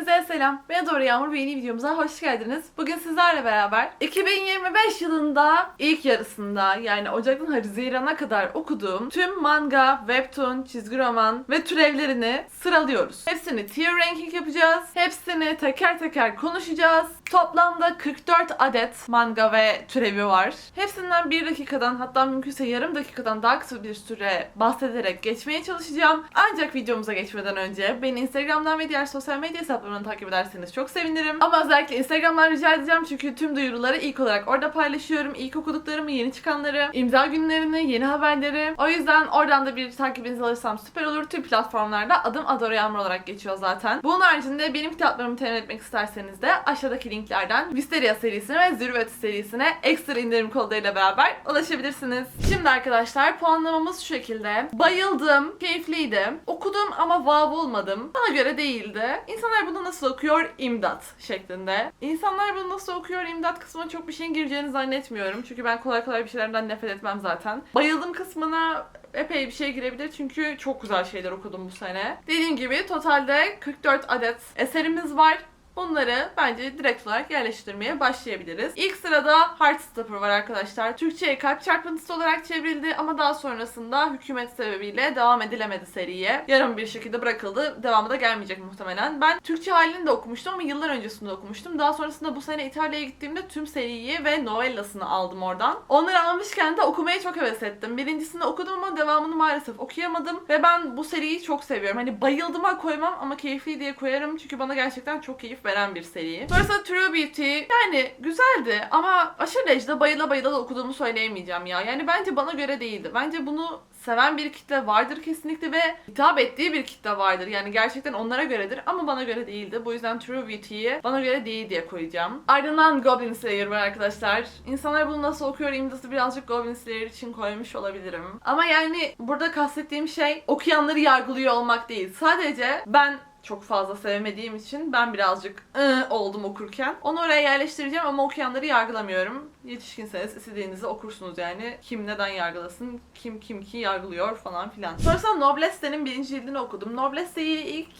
Hepinize selam. Ben Doğru Yağmur ve yeni videomuza hoş geldiniz. Bugün sizlerle beraber 2025 yılında ilk yarısında yani Ocak'tan Haziran'a kadar okuduğum tüm manga, webtoon, çizgi roman ve türevlerini sıralıyoruz. Hepsini tier ranking yapacağız. Hepsini teker teker konuşacağız. Toplamda 44 adet manga ve türevi var. Hepsinden bir dakikadan hatta mümkünse yarım dakikadan daha kısa bir süre bahsederek geçmeye çalışacağım. Ancak videomuza geçmeden önce beni Instagram'dan ve diğer sosyal medya hesaplarından takip ederseniz çok sevinirim. Ama özellikle Instagram'dan rica edeceğim çünkü tüm duyuruları ilk olarak orada paylaşıyorum. İlk okuduklarımı, yeni çıkanları, imza günlerini, yeni haberleri. O yüzden oradan da bir takibinizi alırsam süper olur. Tüm platformlarda adım Adora Yağmur olarak geçiyor zaten. Bunun haricinde benim kitaplarımı temin etmek isterseniz de aşağıdaki linklerden Wisteria serisine ve Zürvet serisine ekstra indirim kodlarıyla beraber ulaşabilirsiniz. Şimdi arkadaşlar puanlamamız şu şekilde. Bayıldım, keyifliydi. Okudum ama wow olmadım. Bana göre değildi. İnsanlar bunu nasıl okuyor? İmdat şeklinde. İnsanlar bunu nasıl okuyor? İmdat kısmına çok bir şeyin gireceğini zannetmiyorum. Çünkü ben kolay kolay bir şeylerden nefret etmem zaten. Bayıldım kısmına epey bir şey girebilir çünkü çok güzel şeyler okudum bu sene. Dediğim gibi totalde 44 adet eserimiz var. Bunları bence direkt olarak yerleştirmeye başlayabiliriz. İlk sırada Heartstopper var arkadaşlar. Türkçe'ye kalp çarpıntısı olarak çevrildi ama daha sonrasında hükümet sebebiyle devam edilemedi seriye. Yarım bir şekilde bırakıldı. Devamı da gelmeyecek muhtemelen. Ben Türkçe halini de okumuştum ama yıllar öncesinde okumuştum. Daha sonrasında bu sene İtalya'ya gittiğimde tüm seriyi ve novellasını aldım oradan. Onları almışken de okumaya çok heves ettim. Birincisini okudum ama devamını maalesef okuyamadım. Ve ben bu seriyi çok seviyorum. Hani bayıldığıma koymam ama keyifli diye koyarım. Çünkü bana gerçekten çok keyif veren bir seri. Sonrasında True Beauty yani güzeldi ama aşırı derecede bayıla bayıla da okuduğumu söyleyemeyeceğim ya. Yani bence bana göre değildi. Bence bunu seven bir kitle vardır kesinlikle ve hitap ettiği bir kitle vardır. Yani gerçekten onlara göredir ama bana göre değildi. Bu yüzden True Beauty'yi bana göre değil diye koyacağım. Ardından Goblin Slayer var arkadaşlar. İnsanlar bunu nasıl okuyor imzası birazcık Goblin Slayer için koymuş olabilirim. Ama yani burada kastettiğim şey okuyanları yargılıyor olmak değil. Sadece ben çok fazla sevmediğim için ben birazcık ı oldum okurken. Onu oraya yerleştireceğim ama okuyanları yargılamıyorum. Yetişkinseniz istediğinizi okursunuz yani. Kim neden yargılasın, kim kim ki yargılıyor falan filan. Sonrasında Noblesse'nin birinci cildini okudum. Noblesse'yi ilk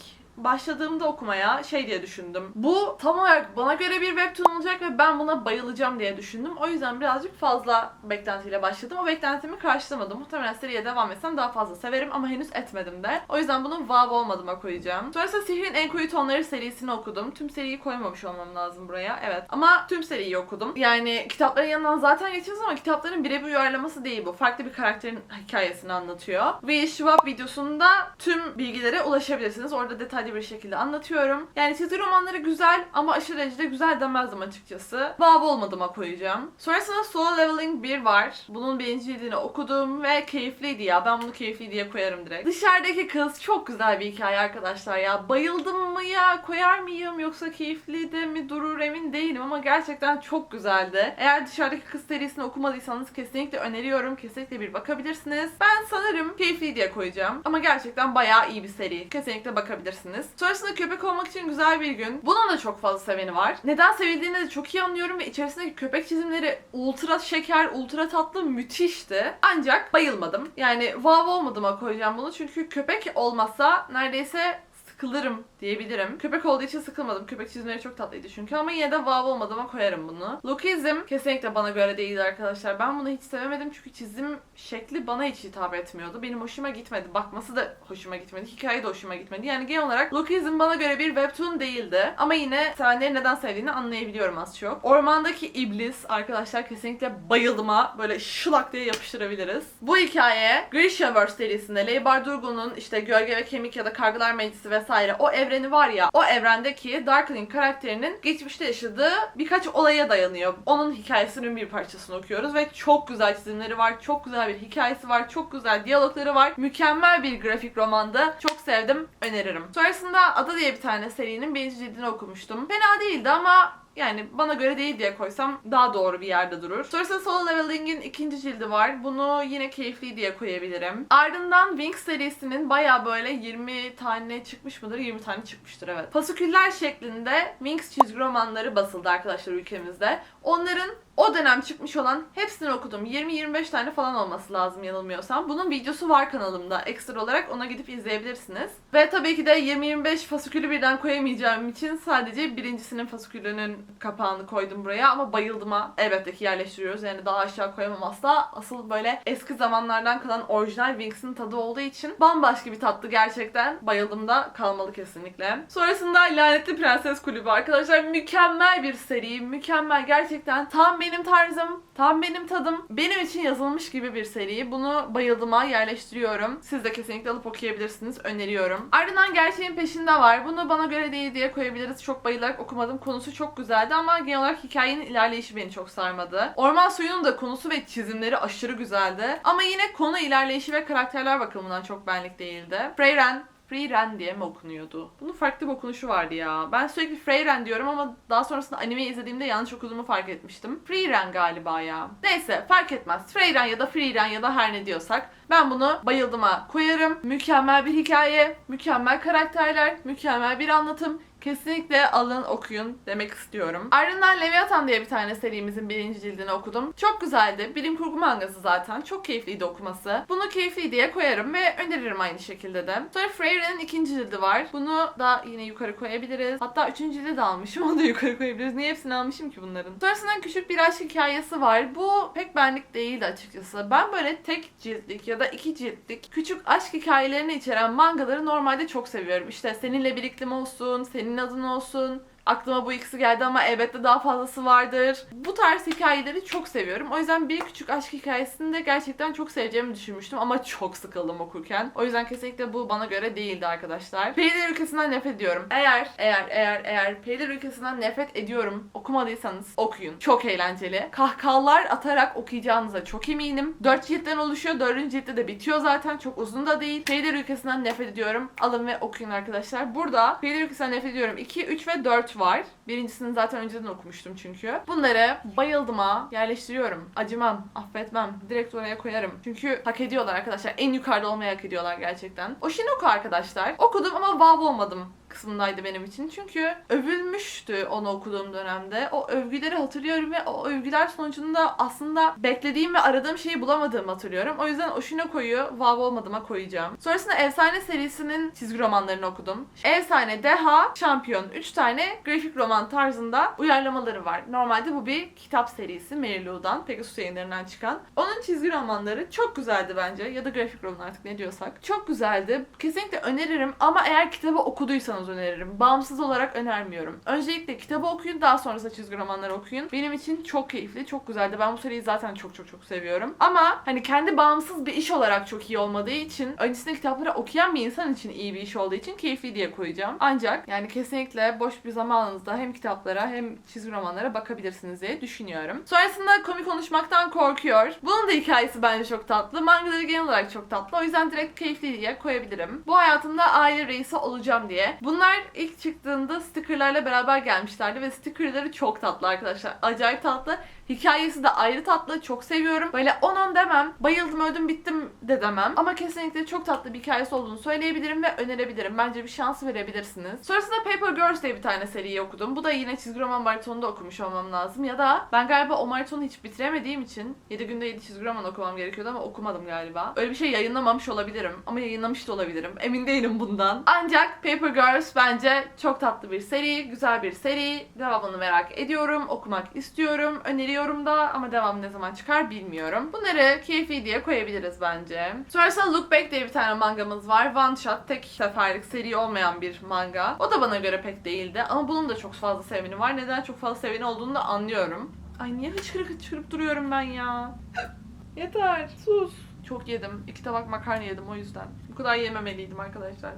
başladığımda okumaya şey diye düşündüm. Bu tam olarak bana göre bir webtoon olacak ve ben buna bayılacağım diye düşündüm. O yüzden birazcık fazla beklentiyle başladım. O beklentimi karşılamadım. Muhtemelen seriye devam etsem daha fazla severim ama henüz etmedim de. O yüzden bunu wow olmadığıma koyacağım. Sonrasında Sihrin En Koyu Tonları serisini okudum. Tüm seriyi koymamış olmam lazım buraya. Evet. Ama tüm seriyi okudum. Yani kitapların yanından zaten geçiyoruz ama kitapların birebir uyarlaması değil bu. Farklı bir karakterin hikayesini anlatıyor. Ve Schwab videosunda tüm bilgilere ulaşabilirsiniz. Orada detaylı bir şekilde anlatıyorum. Yani çizgi romanları güzel ama aşırı derecede güzel demezdim açıkçası. Vav olmadığıma koyacağım. Sonrasında Solo Leveling 1 var. Bunun birinci cildini okudum ve keyifliydi ya. Ben bunu keyifli diye koyarım direkt. Dışarıdaki kız çok güzel bir hikaye arkadaşlar ya. Bayıldım mı ya? Koyar mıyım? Yoksa keyifli mi durur emin değilim ama gerçekten çok güzeldi. Eğer dışarıdaki kız serisini okumadıysanız kesinlikle öneriyorum. Kesinlikle bir bakabilirsiniz. Ben sanırım keyifli diye koyacağım. Ama gerçekten bayağı iyi bir seri. Kesinlikle bakabilirsiniz. Sonrasında köpek olmak için güzel bir gün. Bunun da çok fazla seveni var. Neden sevildiğini de çok iyi anlıyorum ve içerisindeki köpek çizimleri ultra şeker, ultra tatlı, müthişti. Ancak bayılmadım. Yani wow olmadığıma koyacağım bunu çünkü köpek olmasa neredeyse sıkılırım diyebilirim. Köpek olduğu için sıkılmadım. Köpek çizimleri çok tatlıydı çünkü ama yine de wow olmadığıma koyarım bunu. Lookizm kesinlikle bana göre değildi arkadaşlar. Ben bunu hiç sevemedim çünkü çizim şekli bana hiç hitap etmiyordu. Benim hoşuma gitmedi. Bakması da hoşuma gitmedi. Hikaye de hoşuma gitmedi. Yani genel olarak Lookizm bana göre bir webtoon değildi. Ama yine sevenlerin neden sevdiğini anlayabiliyorum az çok. Ormandaki iblis arkadaşlar kesinlikle bayıldıma böyle şılak diye yapıştırabiliriz. Bu hikaye Grishaverse serisinde Leigh Bardugo'nun işte Gölge ve Kemik ya da Kargılar Meclisi vesaire o evreni var ya o evrendeki Darkling karakterinin geçmişte yaşadığı birkaç olaya dayanıyor. Onun hikayesinin bir parçasını okuyoruz ve çok güzel çizimleri var, çok güzel bir hikayesi var, çok güzel diyalogları var. Mükemmel bir grafik romandı. Çok sevdim, öneririm. Sonrasında Ada diye bir tane serinin birinci cildini okumuştum. Fena değildi ama yani bana göre değil diye koysam daha doğru bir yerde durur. Sonrasında Solo Leveling'in ikinci cildi var. Bunu yine keyifli diye koyabilirim. Ardından Wings serisinin baya böyle 20 tane çıkmış mıdır? 20 tane çıkmıştır evet. Fasiküller şeklinde Wings çizgi romanları basıldı arkadaşlar ülkemizde. Onların O dönem çıkmış olan hepsini okudum. 20-25 tane falan olması lazım yanılmıyorsam. Bunun videosu var kanalımda. Ekstra olarak ona gidip izleyebilirsiniz. Ve tabii ki de 20-25 fasikülü birden koyamayacağım için sadece birincisinin fasikülünün kapağını koydum buraya. Ama bayıldıma elbette ki yerleştiriyoruz. Yani daha aşağı koyamam asla. Asıl böyle eski zamanlardan kalan orijinal Wings'in tadı olduğu için bambaşka bir tatlı gerçekten. Bayıldım da kalmalı kesinlikle. Sonrasında Lanetli Prenses Kulübü arkadaşlar. Mükemmel bir seri. Mükemmel gerçekten. Tam benim tarzım. Tam benim tadım. Benim için yazılmış gibi bir seri. Bunu bayıldıma yerleştiriyorum. Siz de kesinlikle alıp okuyabilirsiniz. Öneriyorum. Ardından Gerçeğin Peşinde var. Bunu bana göre değil diye koyabiliriz. Çok bayılarak okumadım. Konusu çok güzeldi ama genel olarak hikayenin ilerleyişi beni çok sarmadı. Orman Suyu'nun da konusu ve çizimleri aşırı güzeldi. Ama yine konu ilerleyişi ve karakterler bakımından çok benlik değildi. Freyren Freyren diye mi okunuyordu? Bunun farklı bir okunuşu vardı ya. Ben sürekli Freyren diyorum ama daha sonrasında animeyi izlediğimde yanlış okuduğumu fark etmiştim. Freyren galiba ya. Neyse fark etmez. Freyren ya da Freyren ya da her ne diyorsak ben bunu bayıldıma koyarım. Mükemmel bir hikaye, mükemmel karakterler, mükemmel bir anlatım. Kesinlikle alın okuyun demek istiyorum. Ardından Leviathan diye bir tane serimizin birinci cildini okudum. Çok güzeldi. Bilim kurgu mangası zaten. Çok keyifliydi okuması. Bunu keyifli diye koyarım ve öneririm aynı şekilde de. Sonra Freyre'nin ikinci cildi var. Bunu da yine yukarı koyabiliriz. Hatta üçüncü cildi de almışım. Onu da yukarı koyabiliriz. Niye hepsini almışım ki bunların? Sonrasında küçük bir aşk hikayesi var. Bu pek benlik değildi açıkçası. Ben böyle tek ciltlik ya da iki ciltlik küçük aşk hikayelerini içeren mangaları normalde çok seviyorum. İşte seninle birlikte olsun, senin adın olsun, Aklıma bu ikisi geldi ama elbette daha fazlası vardır. Bu tarz hikayeleri çok seviyorum. O yüzden bir küçük aşk hikayesini de gerçekten çok seveceğimi düşünmüştüm ama çok sıkıldım okurken. O yüzden kesinlikle bu bana göre değildi arkadaşlar. Periler ülkesinden nefret ediyorum. Eğer, eğer, eğer, eğer Periler ülkesinden nefret ediyorum okumadıysanız okuyun. Çok eğlenceli. Kahkahalar atarak okuyacağınıza çok eminim. 4 ciltten oluşuyor. 4. ciltte de bitiyor zaten. Çok uzun da değil. Periler ülkesinden nefret ediyorum. Alın ve okuyun arkadaşlar. Burada Periler ülkesinden nefret ediyorum. 2, 3 ve 4 var. Birincisini zaten önceden okumuştum çünkü. Bunları bayıldıma yerleştiriyorum. Acımam, affetmem. Direkt oraya koyarım. Çünkü hak ediyorlar arkadaşlar. En yukarıda olmayı hak ediyorlar gerçekten. Oshinoko arkadaşlar. Okudum ama wow olmadım kısmındaydı benim için. Çünkü övülmüştü onu okuduğum dönemde. O övgüleri hatırlıyorum ve o övgüler sonucunda aslında beklediğim ve aradığım şeyi bulamadığımı hatırlıyorum. O yüzden Oshinoko'yu wow olmadığıma koyacağım. Sonrasında Efsane serisinin çizgi romanlarını okudum. Efsane, Deha, Şampiyon 3 tane grafik roman tarzında uyarlamaları var. Normalde bu bir kitap serisi Merilu'dan, Pegasus yayınlarından çıkan. Onun çizgi romanları çok güzeldi bence. Ya da grafik roman artık ne diyorsak. Çok güzeldi. Kesinlikle öneririm ama eğer kitabı okuduysanız öneririm. Bağımsız olarak önermiyorum. Öncelikle kitabı okuyun daha sonrasında çizgi romanları okuyun. Benim için çok keyifli, çok güzeldi. Ben bu seriyi zaten çok çok çok seviyorum. Ama hani kendi bağımsız bir iş olarak çok iyi olmadığı için öncesinde kitapları okuyan bir insan için iyi bir iş olduğu için keyifli diye koyacağım. Ancak yani kesinlikle boş bir zamanınızda hem kitaplara hem çizgi romanlara bakabilirsiniz diye düşünüyorum. Sonrasında komik konuşmaktan korkuyor. Bunun da hikayesi bence çok tatlı. Mangaları genel olarak çok tatlı. O yüzden direkt keyifli diye koyabilirim. Bu hayatımda aile reisi olacağım diye. Bunlar ilk çıktığında stickerlarla beraber gelmişlerdi ve stickerları çok tatlı arkadaşlar. Acayip tatlı. Hikayesi de ayrı tatlı. Çok seviyorum. Böyle 10-10 demem. Bayıldım öldüm bittim de demem. Ama kesinlikle çok tatlı bir hikayesi olduğunu söyleyebilirim ve önerebilirim. Bence bir şans verebilirsiniz. Sonrasında Paper Girls diye bir tane seriyi okudum. Bu da yine çizgi roman maratonunda okumuş olmam lazım. Ya da ben galiba o maratonu hiç bitiremediğim için 7 günde 7 çizgi roman okumam gerekiyordu ama okumadım galiba. Öyle bir şey yayınlamamış olabilirim. Ama yayınlamış da olabilirim. Emin değilim bundan. Ancak Paper Girls bence çok tatlı bir seri. Güzel bir seri. Devamını merak ediyorum. Okumak istiyorum. Öneriyorum da ama devam ne zaman çıkar bilmiyorum. Bunları keyfi diye koyabiliriz bence. Sonrasında Look Back diye bir tane mangamız var. One shot tek seferlik seri olmayan bir manga. O da bana göre pek değildi ama bunun da çok fazla seveni var. Neden çok fazla seveni olduğunu da anlıyorum. Ay niye hıçkırık hıçkırıp duruyorum ben ya? Yeter sus. Çok yedim. İki tabak makarna yedim o yüzden. Bu kadar yememeliydim arkadaşlar.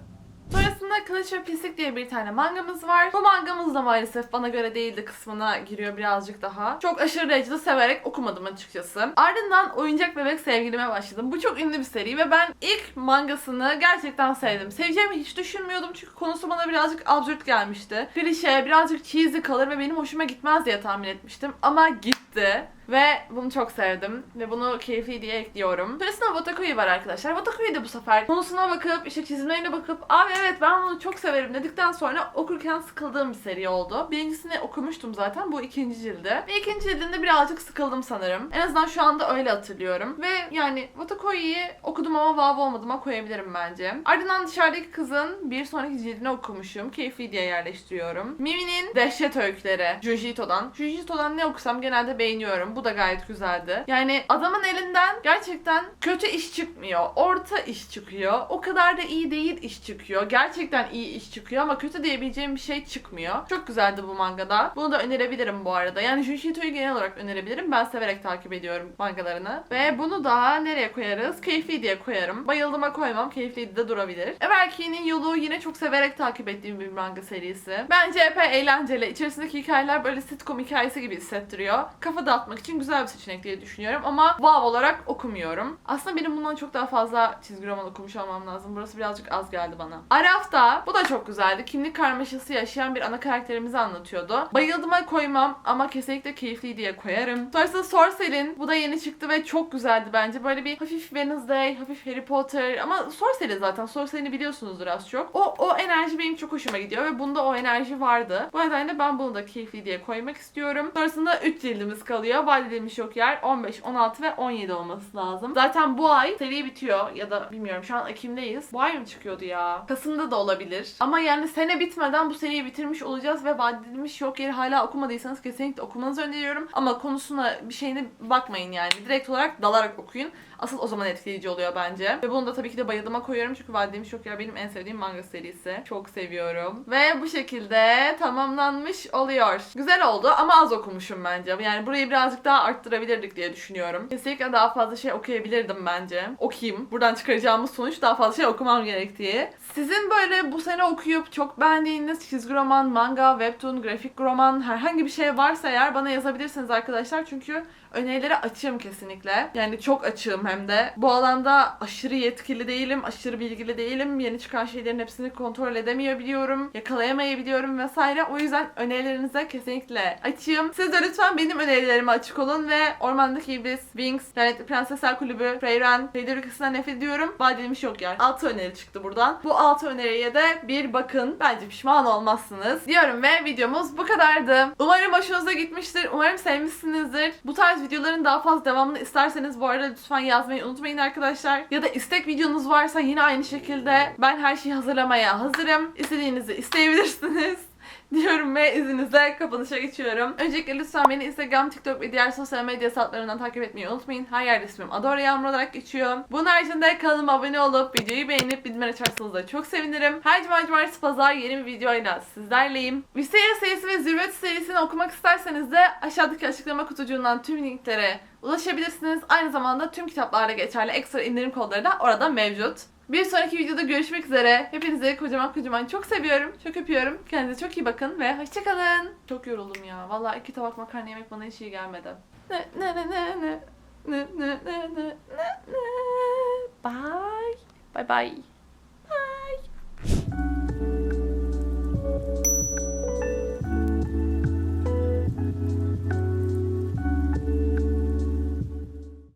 Sonrasında Kılıç ve Pislik diye bir tane mangamız var. Bu mangamız da maalesef bana göre değildi kısmına giriyor birazcık daha. Çok aşırı derecede severek okumadım açıkçası. Ardından Oyuncak Bebek Sevgilime başladım. Bu çok ünlü bir seri ve ben ilk mangasını gerçekten sevdim. Seveceğimi hiç düşünmüyordum çünkü konusu bana birazcık absürt gelmişti. Klişe, birazcık cheesy kalır ve benim hoşuma gitmez diye tahmin etmiştim. Ama gitti. Ve bunu çok sevdim. Ve bunu keyifli diye ekliyorum. Sonrasında Watakuya var arkadaşlar. Watakuya da bu sefer konusuna bakıp, işte çizimlerine bakıp abi evet ben bunu çok severim dedikten sonra okurken sıkıldığım bir seri oldu. Birincisini okumuştum zaten. Bu ikinci cildi. Ve ikinci cildinde birazcık sıkıldım sanırım. En azından şu anda öyle hatırlıyorum. Ve yani Watakuya'yı okudum ama vav olmadığıma koyabilirim bence. Ardından dışarıdaki kızın bir sonraki cildini okumuşum. Keyifli diye yerleştiriyorum. Mimi'nin Dehşet Öyküleri. Jujito'dan. Jujito'dan ne okusam genelde beğeniyorum. Bu da gayet güzeldi. Yani adamın elinden gerçekten kötü iş çıkmıyor. Orta iş çıkıyor. O kadar da iyi değil iş çıkıyor. Gerçekten iyi iş çıkıyor ama kötü diyebileceğim bir şey çıkmıyor. Çok güzeldi bu mangada. Bunu da önerebilirim bu arada. Yani Jujito'yu genel olarak önerebilirim. Ben severek takip ediyorum mangalarını. Ve bunu da nereye koyarız? Keyifli diye koyarım. Bayıldığıma koymam. Keyifli de durabilir. Everkey'nin yolu yine çok severek takip ettiğim bir manga serisi. Bence epey eğlenceli. İçerisindeki hikayeler böyle sitcom hikayesi gibi hissettiriyor. Kafa dağıtmak için güzel bir seçenek diye düşünüyorum ama wow olarak okumuyorum. Aslında benim bundan çok daha fazla çizgi roman okumuş olmam lazım. Burası birazcık az geldi bana. Araf'ta bu da çok güzeldi. Kimlik karmaşası yaşayan bir ana karakterimizi anlatıyordu. Bayıldığıma koymam ama kesinlikle keyifli diye koyarım. Sonrasında Sorcel'in bu da yeni çıktı ve çok güzeldi bence. Böyle bir hafif Wednesday, hafif Harry Potter ama Sorcel'i zaten. Sorcel'i biliyorsunuzdur az çok. O, o enerji benim çok hoşuma gidiyor ve bunda o enerji vardı. Bu nedenle ben bunu da keyifli diye koymak istiyorum. Sonrasında 3 cildimiz kalıyor. Vadedilmiş yok yer 15, 16 ve 17 olması lazım. Zaten bu ay seri bitiyor ya da bilmiyorum şu an Ekim'deyiz. Bu ay mı çıkıyordu ya? Kasım'da da olabilir. Ama yani sene bitmeden bu seriyi bitirmiş olacağız ve vadedilmiş yok yeri hala okumadıysanız kesinlikle okumanızı öneriyorum. Ama konusuna bir şeyine bakmayın yani. Direkt olarak dalarak okuyun. Asıl o zaman etkileyici oluyor bence. Ve bunu da tabii ki de bayıldıma koyuyorum çünkü Vadedilmiş Yok Yer benim en sevdiğim manga serisi. Çok seviyorum. Ve bu şekilde tamamlanmış oluyor. Güzel oldu ama az okumuşum bence. Yani burayı birazcık daha arttırabilirdik diye düşünüyorum. Kesinlikle daha fazla şey okuyabilirdim bence. Okuyayım. Buradan çıkaracağımız sonuç daha fazla şey okumam gerektiği. Sizin böyle bu sene okuyup çok beğendiğiniz çizgi roman, manga, webtoon, grafik roman herhangi bir şey varsa eğer bana yazabilirsiniz arkadaşlar. Çünkü önerilere açığım kesinlikle. Yani çok açığım hem de. Bu alanda aşırı yetkili değilim, aşırı bilgili değilim. Yeni çıkan şeylerin hepsini kontrol edemeyebiliyorum, yakalayamayabiliyorum vesaire. O yüzden önerilerinize kesinlikle açığım. Siz de lütfen benim önerilerime açık olun ve Ormandaki İblis, Wings, Lanetli Prensesler Kulübü, Freyren, Feyder Ülkesi'nden nefret ediyorum. Vadilmiş yok yer. 6 öneri çıktı buradan. Bu 6 öneriye de bir bakın. Bence pişman olmazsınız. Diyorum ve videomuz bu kadardı. Umarım hoşunuza gitmiştir. Umarım sevmişsinizdir. Bu tarz videoların daha fazla devamını isterseniz bu arada lütfen yazmayı unutmayın arkadaşlar. Ya da istek videonuz varsa yine aynı şekilde ben her şeyi hazırlamaya hazırım. İstediğinizi isteyebilirsiniz diyorum ve izninizle kapanışa geçiyorum. Öncelikle lütfen beni Instagram, TikTok ve diğer sosyal medya hesaplarından takip etmeyi unutmayın. Her yerde ismim Adore Yağmur olarak geçiyor. Bunun haricinde kanalıma abone olup videoyu beğenip bildirimleri açarsanız da çok sevinirim. Her cuma cumartesi pazar yeni bir videoyla sizlerleyim. Visaya serisi ve Zirvet serisini okumak isterseniz de aşağıdaki açıklama kutucuğundan tüm linklere ulaşabilirsiniz. Aynı zamanda tüm kitaplarda geçerli ekstra indirim kodları da orada mevcut. Bir sonraki videoda görüşmek üzere. Hepinizi kocaman kocaman çok seviyorum. Çok öpüyorum. Kendinize çok iyi bakın ve hoşçakalın. Çok yoruldum ya. Vallahi iki tabak makarna yemek bana hiç iyi gelmedi. Ne ne ne ne ne ne ne ne ne ne ne Bye. Bye bye.